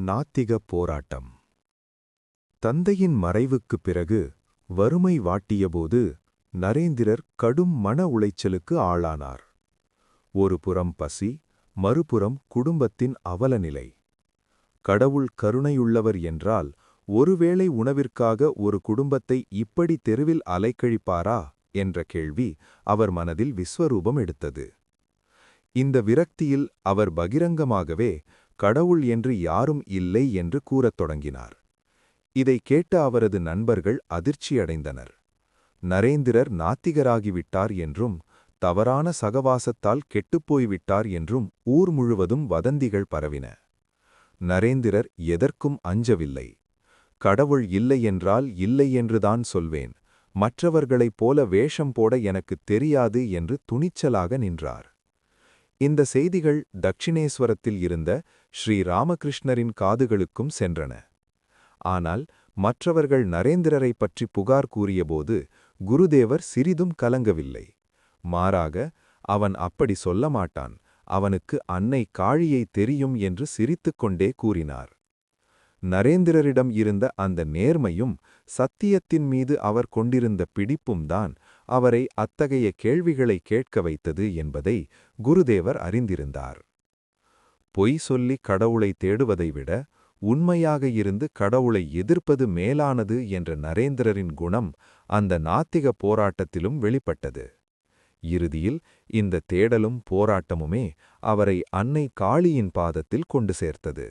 நாத்திக போராட்டம். தந்தையின் மறைவுக்குப் பிறகு வறுமை வாட்டியபோது நரேந்திரர் கடும் மன உளைச்சலுக்கு ஆளானார். ஒரு புறம் பசி மறுபுறம் குடும்பத்தின் அவலநிலை. கடவுள் கருணையுள்ளவர் என்றால் ஒருவேளை உணவிற்காக ஒரு குடும்பத்தை இப்படி தெருவில் அலைக்கழிப்பாரா என்ற கேள்வி அவர் மனதில் விஸ்வரூபம் எடுத்தது. இந்த விரக்தியில் அவர் பகிரங்கமாகவே கடவுள் என்று யாரும் இல்லை என்று கூறத் தொடங்கினார். இதை கேட்ட அவரது நண்பர்கள் அதிர்ச்சியடைந்தனர். நரேந்திரர் நாத்திகராகிவிட்டார் என்றும் தவறான சகவாசத்தால் கெட்டுப்போய்விட்டார் என்றும் ஊர் முழுவதும் வதந்திகள் பரவின. நரேந்திரர் எதற்கும் அஞ்சவில்லை. கடவுள் இல்லை என்றால் இல்லை என்றுதான் சொல்வேன். மற்றவர்களைப் போல வேஷம் போட எனக்குத் தெரியாது என்று துணிச்சலாக நின்றார். இந்த செய்திகள் தட்சிணேஸ்வரத்தில் இருந்த ஸ்ரீ ராமகிருஷ்ணரின் காதுகளுக்கும் சென்றன. ஆனால் மற்றவர்கள் நரேந்திரரை பற்றி புகார் கூறியபோது குருதேவர் சிறிதும் கலங்கவில்லை. மாறாக அவன் அப்படி சொல்ல மாட்டான் அவனுக்கு அன்னை காழியை தெரியும் என்று சிரித்துக்கொண்டே கூறினார். நரேந்திரரிடம் இருந்த அந்த நேர்மையும் சத்தியத்தின் மீது அவர் கொண்டிருந்த பிடிப்பும் தான் அவரை அத்தகைய கேள்விகளை கேட்க வைத்தது என்பதை குருதேவர் அறிந்திருந்தார். பொய் சொல்லி கடவுளை தேடுவதை விட உண்மையாக இருந்து கடவுளை எதிர்ப்பது மேலானது என்ற நரேந்திரரின் குணம் அந்த நாத்திக போராட்டத்திலும் வெளிப்பட்டது. இறுதியில் இந்த தேடலும் போராட்டமுமே அவரை அன்னை காளியின் பாதத்தில் கொண்டு சேர்த்தது.